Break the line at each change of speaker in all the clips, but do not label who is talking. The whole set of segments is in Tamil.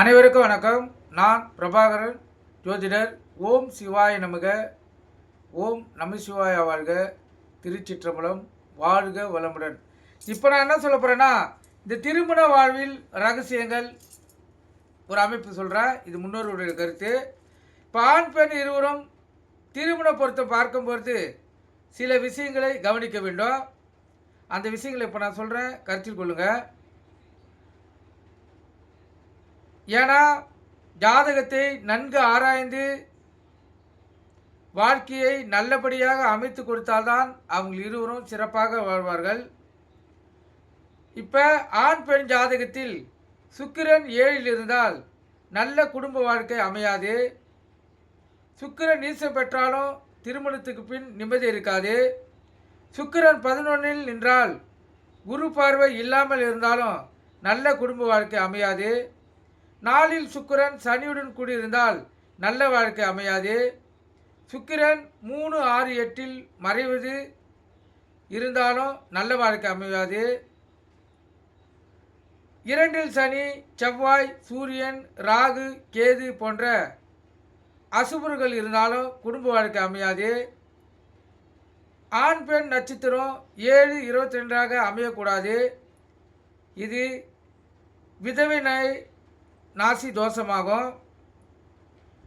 அனைவருக்கும் வணக்கம். நான் பிரபாகரன் ஜோதிடர். ஓம் சிவாய நமக. ஓம் நம சிவாய வாழ்க. திருச்சிற்றம்பலம். வாழ்க வளமுடன். இப்போ நான் என்ன சொல்ல போகிறேன்னா இந்த திருமண வாழ்வில் ரகசியங்கள் ஒரு அமைப்பு சொல்கிறேன் இது முன்னோர்களுடைய கருத்து. இப்போ ஆண் பெண் இருவரும் திருமண பொருத்தம் பார்க்கும்பொழுது சில விஷயங்களை கவனிக்க வேண்டும். அந்த விஷயங்களை இப்போ நான் சொல்கிறேன் கருத்தில் கொள்ளுங்கள் ஏன்னா ஜாதகத்தை நன்கு ஆராய்ந்து வாழ்க்கையை நல்லபடியாக அமைத்து கொடுத்தால்தான் அவங்க இருவரும் சிறப்பாக வாழ்வார்கள். இப்போ ஆண் பெண் ஜாதகத்தில் சுக்கிரன் ஏழில் இருந்தால் நல்ல குடும்ப வாழ்க்கை அமையாது. சுக்கிரன் நீசம் பெற்றாலும் திருமணத்துக்கு பின் நிம்மதி இருக்காது. சுக்கிரன் பதினொன்றில் நின்றால் குரு பார்வை இல்லாமல் இருந்தாலும் நல்ல குடும்ப வாழ்க்கை அமையாது. நாளில் சுக்கிரன் சனியுடன் கூடியிருந்தால் நல்ல வாழ்க்கை அமையாது. சுக்கிரன் மூணு ஆறு எட்டில் மறைவது இருந்தாலும் நல்ல வாழ்க்கை அமையாது. இரண்டில் சனி செவ்வாய் சூரியன் ராகு கேது போன்ற அசுபர்கள் இருந்தாலும் குடும்ப வாழ்க்கை அமையாது. ஆண் பெண் நட்சத்திரம் ஏழு இருபத்தி ரெண்டாக அமையக்கூடாது. இது விதவினை நாசி தோஷமாகும்.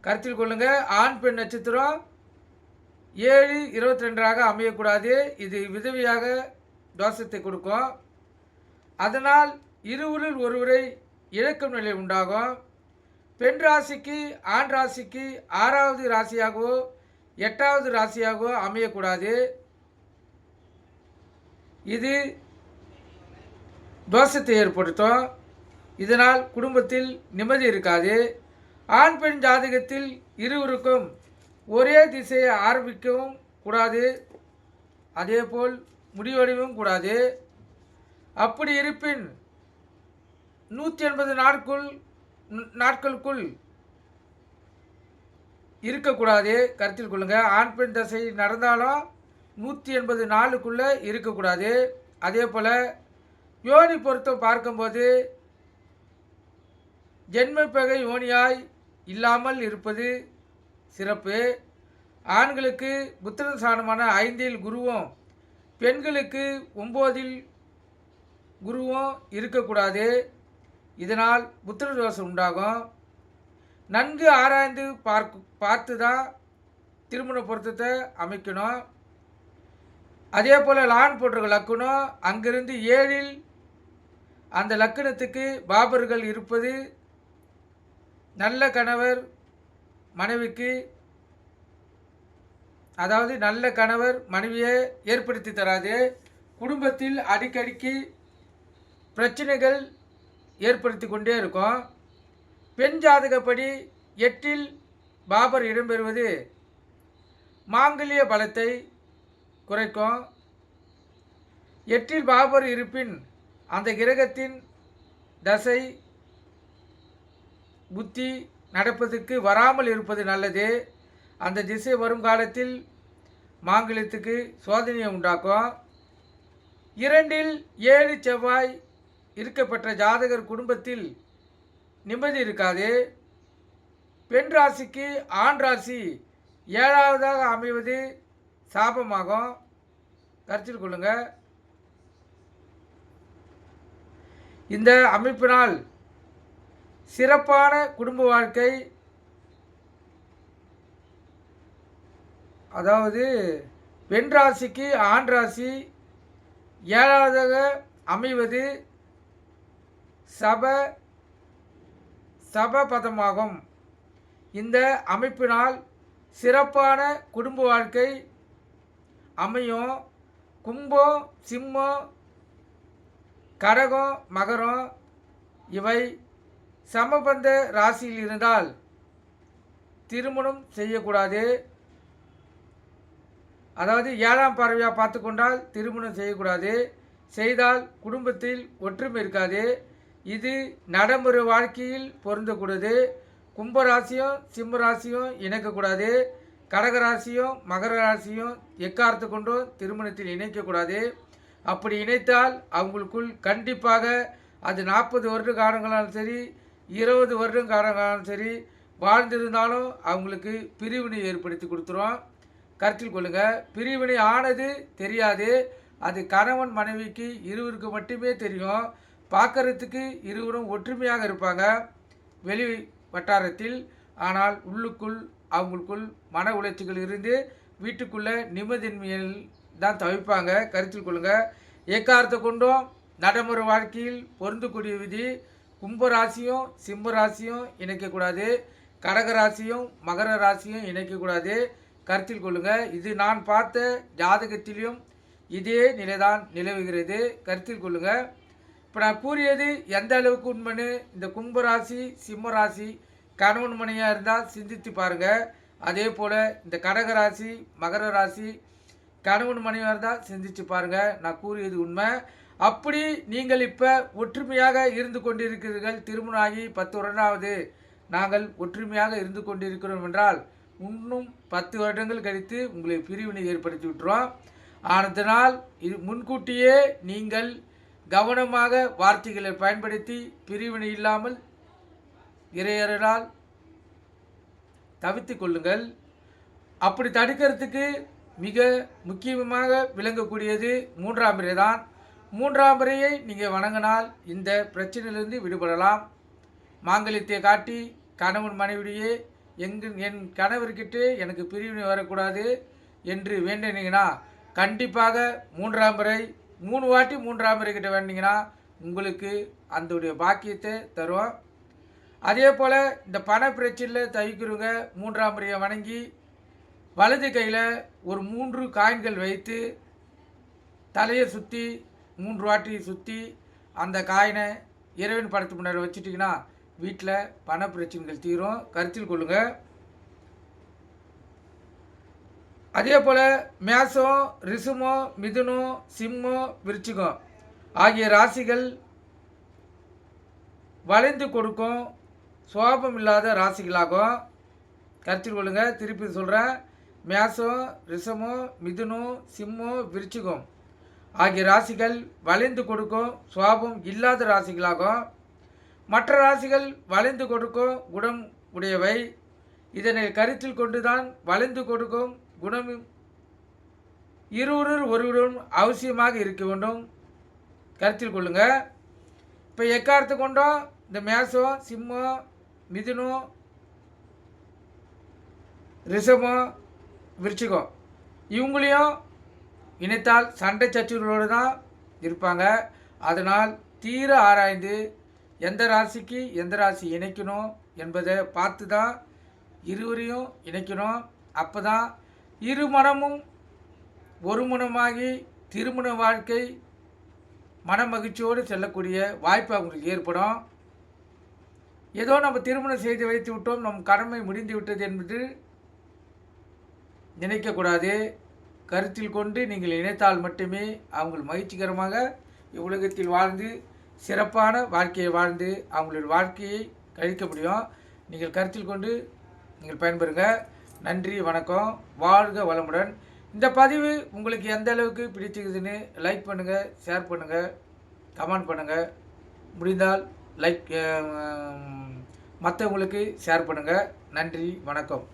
கருத்தில் கொள்ளுங்கள் ஆண் பெண் நட்சத்திரம் ஏழு இருபத்தி ரெண்டாக அமையக்கூடாது. இது விதவையாக தோஷத்தை கொடுக்கும். அதனால் இருவரில் ஒருவரை இழக்கும் நிலை உண்டாகும். பெண் ராசிக்கு ஆண் ராசிக்கு ஆறாவது ராசியாகவோ எட்டாவது ராசியாகவோ அமையக்கூடாது. இது தோஷத்தை ஏற்படுத்தும். இதனால் குடும்பத்தில் நிம்மதி இருக்காது. ஆண் பெண் ஜாதகத்தில் இருவருக்கும் ஒரே திசையை ஆரம்பிக்கவும் கூடாது. அதேபோல் முடிவடையவும் கூடாது. அப்படி இருப்பின் நூற்றி எண்பது நாட்குள் நாட்களுக்குள் இருக்கக்கூடாது. கருத்தில் கொள்ளுங்கள் ஆண் பெண் தசை நடந்தாலும் நூற்றி எண்பது நாளுக்குள்ளே இருக்கக்கூடாது. அதே போல் யோனி பொருத்தம் பார்க்கும்போது ஜென்மப்பகை யோனியாய் இல்லாமல் இருப்பது சிறப்பு. ஆண்களுக்கு புத்திரன் சாணமான ஐந்தில் குருவும் பெண்களுக்கு ஒம்போதில் குருவும் இருக்கக்கூடாது. இதனால் புத்திர தோஷம் உண்டாகும். நன்கு ஆராய்ந்து பார்க் பார்த்து தான் திருமண பொருத்தத்தை அமைக்கணும். அதே போல் லான் போட்டிருக்க லக்குனம் அங்கிருந்து ஏழில் அந்த லக்கணத்துக்கு பாபர்கள் இருப்பது நல்ல கணவர் மனைவிக்கு அதாவது நல்ல கணவர் மனைவியை ஏற்படுத்தி தராது. குடும்பத்தில் அடிக்கடிக்கு பிரச்சனைகள் ஏற்படுத்தி கொண்டே இருக்கும். பெண் ஜாதகப்படி எட்டில் பாபர் இடம்பெறுவது மாங்கல்ய பலத்தை குறைக்கும். எட்டில் பாபர் இருப்பின் அந்த கிரகத்தின் தசை புத்தி நடப்பதற்கு வராமல் இருப்பது நல்லது. அந்த திசை வருங்காலத்தில் மாங்கல்யத்துக்கு சோதனையை உண்டாக்கும் இரண்டில் ஏழு செவ்வாய் இருக்கப்பெற்ற ஜாதகர் குடும்பத்தில் நிம்மதி இருக்காது. பெண் ராசிக்கு ஆண் ராசி ஏழாவதாக அமைவது சாபமாகும். கருத்தில் கொள்ளுங்கள் இந்த அமைப்பினால் சிறப்பான குடும்ப வாழ்க்கை. அதாவது பெண் ராசிக்கு ஆண் ராசி ஏழாவதாக அமைவது சப சபபதமாகும். இந்த அமைப்பினால் சிறப்பான குடும்ப வாழ்க்கை அமையும். கும்பம் சிம்மம் கரகம் மகரம் இவை சமபந்த ராசியில் இருந்தால் திருமணம் செய்யக்கூடாது. அதாவது ஏழாம் பார்வையாக பார்த்து கொண்டால் திருமணம் செய்யக்கூடாது. செய்தால் குடும்பத்தில் ஒற்றுமை இருக்காது. இது நடைமுறை வாழ்க்கையில் பொருந்தக்கூடாது கும்பராசியும் சிம்ம ராசியும் இணைக்கக்கூடாது. கடகராசியும் மகர ராசியும் எக்காரத்து கொண்டும் திருமணத்தில் இணைக்கக்கூடாது. அப்படி இணைத்தால் அவங்களுக்குள் கண்டிப்பாக அது நாற்பது வருட காலங்களாலும் சரி இருபது வருடம் காலம் சரி வாழ்ந்திருந்தாலும் அவங்களுக்கு பிரிவினை ஏற்படுத்தி கொடுத்துரும் கருத்தில் கொள்ளுங்கள் பிரிவினை ஆனது தெரியாது. அது கணவன் மனைவிக்கு இருவருக்கு மட்டுமே தெரியும். பார்க்கறதுக்கு இருவரும் ஒற்றுமையாக இருப்பாங்க. வெளி வட்டாரத்தில் ஆனால் உள்ளுக்குள் அவங்களுக்குள் மன உளைச்சல்கள் இருந்து வீட்டுக்குள்ளே நிம்மதியின்மையில் தான் தவிப்பாங்க. கருத்தில் கொள்ளுங்கள் எக்காரத்தை கொண்டும். நடைமுறை வாழ்க்கையில் பொருந்தக்கூடிய விதி. கும்பராசியும் சிம்ம ராசியும் இணைக்கக்கூடாது. கடகராசியும் மகர ராசியும் இணைக்கக்கூடாது. கருத்தில் கொள்ளுங்கள் இது நான் பார்த்த ஜாதகத்திலும் இதே நிலைதான் நிலவுகிறது. கருத்தில் கொள்ளுங்கள் இப்போ நான் கூறியது எந்த அளவுக்கு உண்மைன்னு இந்த கும்பராசி சிம்மராசி சிம்ம ராசி கணவன் மனையாக இருந்தால் சிந்தித்து பாருங்கள் அதே போல் இந்த கடகராசி மகர ராசி கணவன் மனைவியாக இருந்தால் சிந்திச்சு பாருங்கள் நான் கூறியது உண்மை. அப்படி நீங்கள் இப்போ ஒற்றுமையாக இருந்து கொண்டிருக்கிறீர்கள். திருமணம் ஆகி பத்து வருடாவது நாங்கள் ஒற்றுமையாக இருந்து கொண்டிருக்கிறோம் என்றால் இன்னும் பத்து வருடங்கள் கழித்து உங்களை பிரிவினை ஏற்படுத்தி விட்டுருவோம். ஆனதனால் இது முன்கூட்டியே நீங்கள் கவனமாக வார்த்தைகளை பயன்படுத்தி பிரிவினை இல்லாமல் இறையறலால் தவித்து கொள்ளுங்கள். அப்படி தடுக்கிறதுக்கு மிக முக்கியமாக விளங்கக்கூடியது மூன்றாம் முறை தான் மூன்றாம் முறையை நீங்கள் வணங்கினால் இந்த பிரச்சனையிலிருந்து விடுபடலாம். மாங்கல்யத்தை காட்டி கணவன் மனைவிடையே எங்கு என் கணவர்கிட்ட எனக்கு பிரிவினை வரக்கூடாது என்று வேண்டினீங்கன்னா கண்டிப்பாக மூன்றாம் முறை மூணு வாட்டி மூன்றாம் முறை கிட்ட வேண்டிங்கன்னா உங்களுக்கு அந்தடைய பாக்கியத்தை தரும் அதே போல் இந்த பண பிரச்சனையில் தவிக்கிறவங்க மூன்றாம் முறையை வணங்கி வலது கையில் ஒரு மூன்று காயின்கள் வைத்து தலையை சுற்றி மூன்று வாட்டி சுற்றி அந்த காயினை இறைவன் படத்து முன்னாடி வச்சுட்டிங்கன்னா வீட்டில் பண பிரச்சனைகள் தீரும். கருத்தில் கொள்ளுங்கள் அதே போல் மேசம் ரிசுமோ மிதுனோ சிம்மோ விருச்சிகம் ஆகிய ராசிகள் வளைந்து கொடுக்கும் சோபம் இல்லாத ராசிகளாகும். கருத்தில் கொள்ளுங்கள் திருப்பி சொல்கிறேன் மேசம் ரிஷமம் மிதுனோ சிம்மோ விருச்சிகம் ஆகிய ராசிகள் வளைந்து கொடுக்கும் சுவாபம் இல்லாத ராசிகளாகும் மற்ற ராசிகள் வளைந்து கொடுக்கும் குணம் உடையவை. இதனை கருத்தில் கொண்டுதான் வளைந்து கொடுக்கும் குணம் இருவரும் ஒருவரும் அவசியமாக இருக்க வேண்டும். கருத்தில் கொள்ளுங்க. இப்போ எக்காரத்து கொண்டோம் இந்த மேசம் சிம்மம் மிதுனம் ரிஷபம் விருச்சிகம் இவங்களையும் இணைத்தால் சண்டை சச்சுகளோடு தான் இருப்பாங்க. அதனால் தீர ஆராய்ந்து எந்த ராசிக்கு எந்த ராசி இணைக்கணும் என்பதை பார்த்து தான் இருவரையும் இணைக்கணும். அப்போ தான் இரு மனமும் ஒரு மனமாகி திருமண வாழ்க்கை மன மகிழ்ச்சியோடு செல்லக்கூடிய வாய்ப்பு அவங்களுக்கு ஏற்படும். ஏதோ நம்ம திருமணம் செய்து வைத்து விட்டோம். நம் கடமை முடிந்து விட்டது என்பது நினைக்கக்கூடாது. கருத்தில் கொண்டு நீங்கள் இணைத்தால் மட்டுமே அவங்க மகிழ்ச்சிகரமாக இவ்வுலகத்தில் வாழ்ந்து சிறப்பான வாழ்க்கையை வாழ்ந்து அவங்களுடைய வாழ்க்கையை கழிக்க முடியும். நீங்கள் கருத்தில் கொண்டு நீங்கள் பயன்பெறுங்க. நன்றி வணக்கம். வாழ்க வளமுடன். இந்த பதிவு உங்களுக்கு எந்த அளவுக்கு பிடிச்சிருக்குதுன்னு லைக் பண்ணுங்கள் ஷேர் பண்ணுங்கள் கமெண்ட் பண்ணுங்கள் முடிந்தால் லைக் மற்றவங்களுக்கு ஷேர் பண்ணுங்கள் நன்றி வணக்கம்.